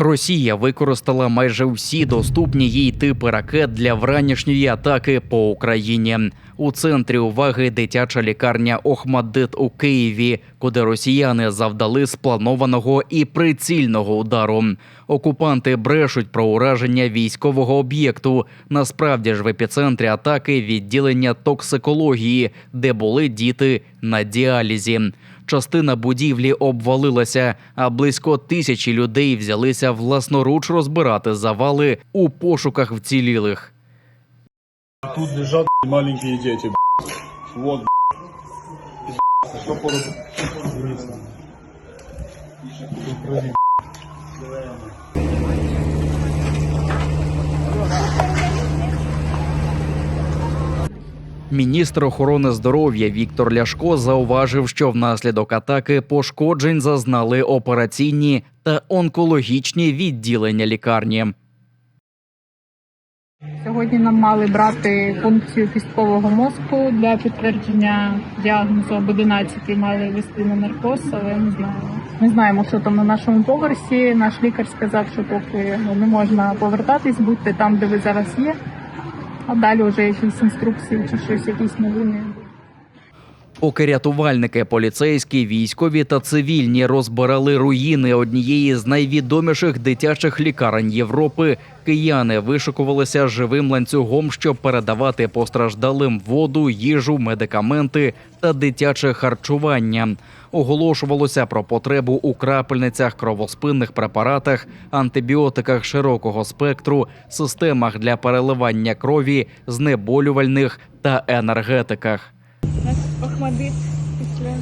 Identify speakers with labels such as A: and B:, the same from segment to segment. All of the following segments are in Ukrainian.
A: Росія використала майже всі доступні їй типи ракет для вранішньої атаки по Україні. У центрі уваги дитяча лікарня Охмаддит у Києві, куди росіяни завдали спланованого і прицільного удару. Окупанти брешуть про ураження військового об'єкту. Насправді ж в епіцентрі атаки відділення токсикології, де були діти на діалізі. Частина будівлі обвалилася, а близько тисячі людей взялися власноруч розбирати завали у пошуках вцілілих.
B: Тут лежать маленькі діти. Вот. б***ь.
A: Міністр охорони здоров'я Віктор Ляшко зауважив, що внаслідок атаки пошкоджень зазнали операційні та онкологічні відділення лікарні.
C: Сьогодні нам мали брати функцію кісткового мозку для підтвердження діагнозу об 11 мали вести на наркоз, але не знаю. Не знаємо, що там на нашому поверсі. Наш лікар сказав, що поки ну, не можна повертатись, будьте там, де ви зараз є. А далі вже якісь інструкції чи щось, якісь новини.
A: Поки рятувальники, поліцейські, військові та цивільні розбирали руїни однієї з найвідоміших дитячих лікарень Європи, кияни вишикувалися живим ланцюгом, щоб передавати постраждалим воду, їжу, медикаменти та дитяче харчування. Оголошувалося про потребу у крапельницях, кровоспинних препаратах, антибіотиках широкого спектру, системах для переливання крові, знеболювальних та енергетиках.
D: Охмадит після.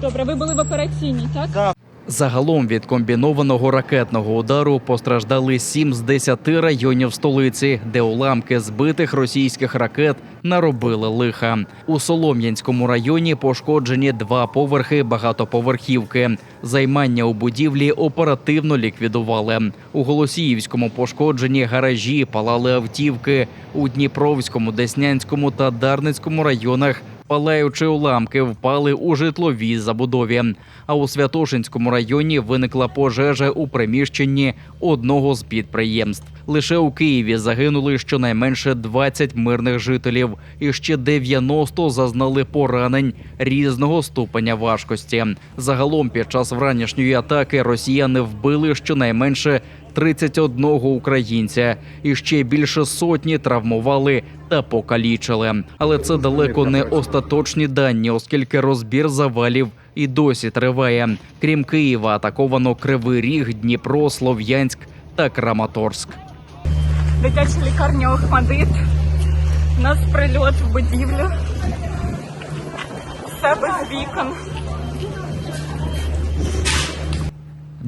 D: Добре, ви були в операційній, так?
A: Загалом від комбінованого ракетного удару постраждали 7 з 10 районів столиці, де уламки збитих російських ракет наробили лиха. У Солом'янському районі пошкоджені два поверхи багатоповерхівки. Займання у будівлі оперативно ліквідували. У Голосіївському пошкоджені гаражі, палали автівки. У Дніпровському, Деснянському та Дарницькому районах Палаючи уламки впали у житловій забудові. А у Святошинському районі виникла пожежа у приміщенні одного з підприємств. Лише у Києві загинули щонайменше 20 мирних жителів, і ще 90 зазнали поранень різного ступеня важкості. Загалом під час вранішньої атаки росіяни вбили щонайменше 31 українця, і ще більше сотні травмували та покалічили. Але це далеко не остаточні дані, оскільки розбір завалів і досі триває. Крім Києва, атаковано Кривий Ріг, Дніпро, Слов'янськ та Краматорськ.
D: Дитяча лікарня Охмадит. У нас прильот в будівлю. Все без вікон.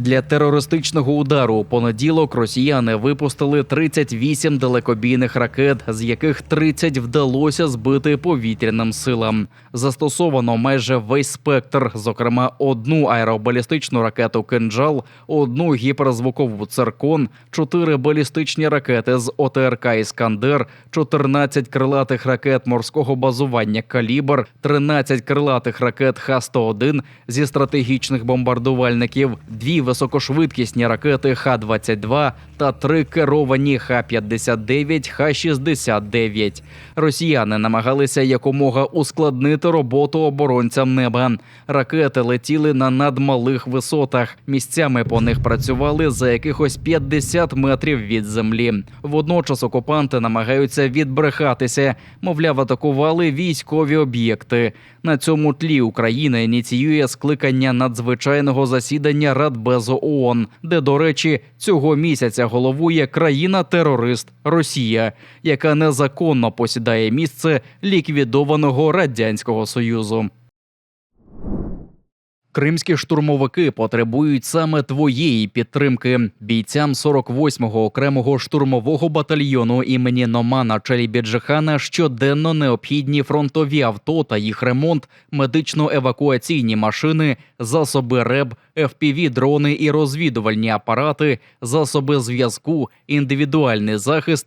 A: Для терористичного удару у понеділок росіяни випустили 38 далекобійних ракет, з яких 30 вдалося збити повітряним силам. Застосовано майже весь спектр, зокрема одну аеробалістичну ракету «Кинджал», одну гіперзвукову циркон, чотири балістичні ракети з ОТРК Іскандер, 14 крилатих ракет морського базування Калібр, 13 крилатих ракет Х-101 зі стратегічних бомбардувальників, дві високошвидкісні ракети Х-22 та три керовані Х-59, Х-69. Росіяни намагалися якомога ускладнити роботу оборонцям неба. Ракети летіли на надмалих висотах. Місцями по них працювали за якихось 50 метрів від землі. Водночас окупанти намагаються відбрехатися, мовляв, атакували військові об'єкти. На цьому тлі Україна ініціює скликання надзвичайного засідання Радбезу ООН, де, до речі, цього місяця головує країна-терорист Росія, яка незаконно посідає місце ліквідованого радянського союзу. Кримські штурмовики потребують саме твоєї підтримки. Бійцям 48-го окремого штурмового батальйону імені Номана Челібіджихана щоденно необхідні фронтові авто та їх ремонт, медично-евакуаційні машини, засоби РЕБ, fpv дрони і розвідувальні апарати, засоби зв'язку, індивідуальний захист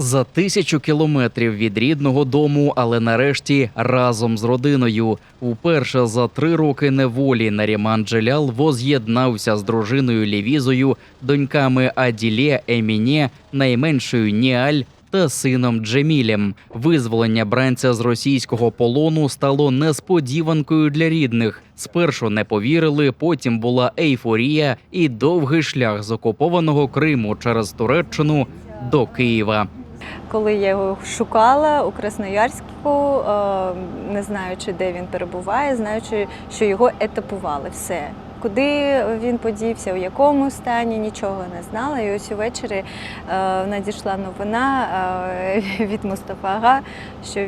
A: За тисячу кілометрів від рідного дому, але нарешті разом з родиною. Уперше за три роки неволі Наріман Джелял воз'єднався з дружиною Лівізою, доньками Аділє Еміне, найменшою Ніаль та сином Джемілем. Визволення бранця з російського полону стало несподіванкою для рідних. Спершу не повірили, потім була ейфорія і довгий шлях з окупованого Криму через Туреччину до Києва.
E: Коли я його шукала у Красноярську, е, не знаючи, де він перебуває, знаючи, що його етапували все. Куди він подівся, у якому стані, нічого не знала. І ось увечері е, надійшла новина е, від Мустафага, що,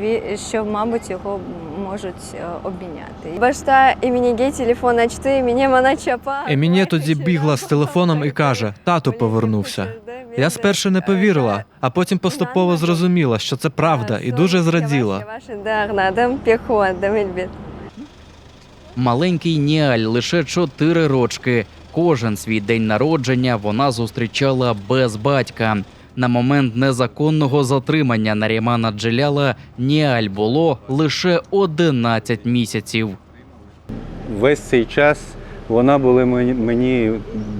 E: що, мабуть, його можуть е, обміняти.
F: Башта імені гей телефон, а чи імені вона чапа.
G: Еміні тоді бігла з телефоном і каже: тату повернувся. Я спершу не повірила, а потім поступово зрозуміла, що це правда, і дуже зраділа.
A: Маленький Ніаль лише чотири рочки. Кожен свій день народження вона зустрічала без батька. На момент незаконного затримання Нарімана Джеляла Ніаль було лише 11 місяців.
H: Весь цей час вона була мені-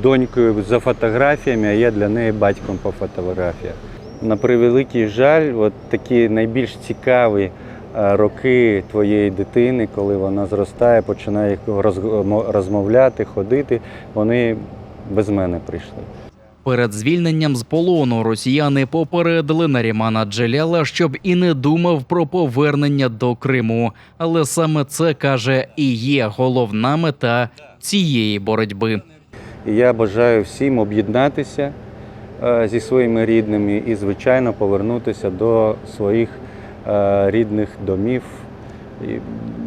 H: донькою за фотографіями, а я для неї батьком по фотографіях. На превеликий жаль, от такі найбільш цікаві роки твоєї дитини, коли вона зростає, починає роз- розмовляти, ходити, вони без мене прийшли.
A: Перед звільненням з полону росіяни попередили Нарімана Джеляла, щоб і не думав про повернення до Криму. Але саме це каже і є головна мета цієї боротьби.
H: Я бажаю всім об'єднатися е, зі своїми рідними і, звичайно, повернутися до своїх е, рідних домів. І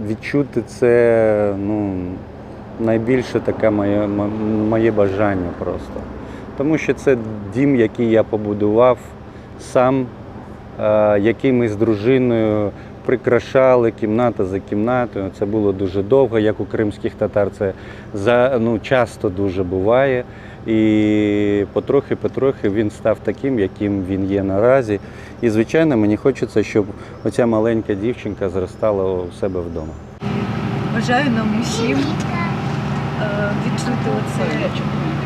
H: відчути це ну, найбільше таке моє, моє бажання просто. Тому що це дім, який я побудував сам, е, який ми з дружиною прикрашали кімната за кімнатою. Це було дуже довго, як у кримських татар. Це за, ну, часто дуже буває. І потрохи-потрохи він став таким, яким він є наразі. І, звичайно, мені хочеться, щоб оця маленька дівчинка зростала у себе вдома.
E: Бажаю нам усім е, відчути оце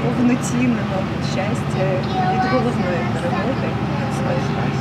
E: повноцінне мабуть, щастя від головної перемоги.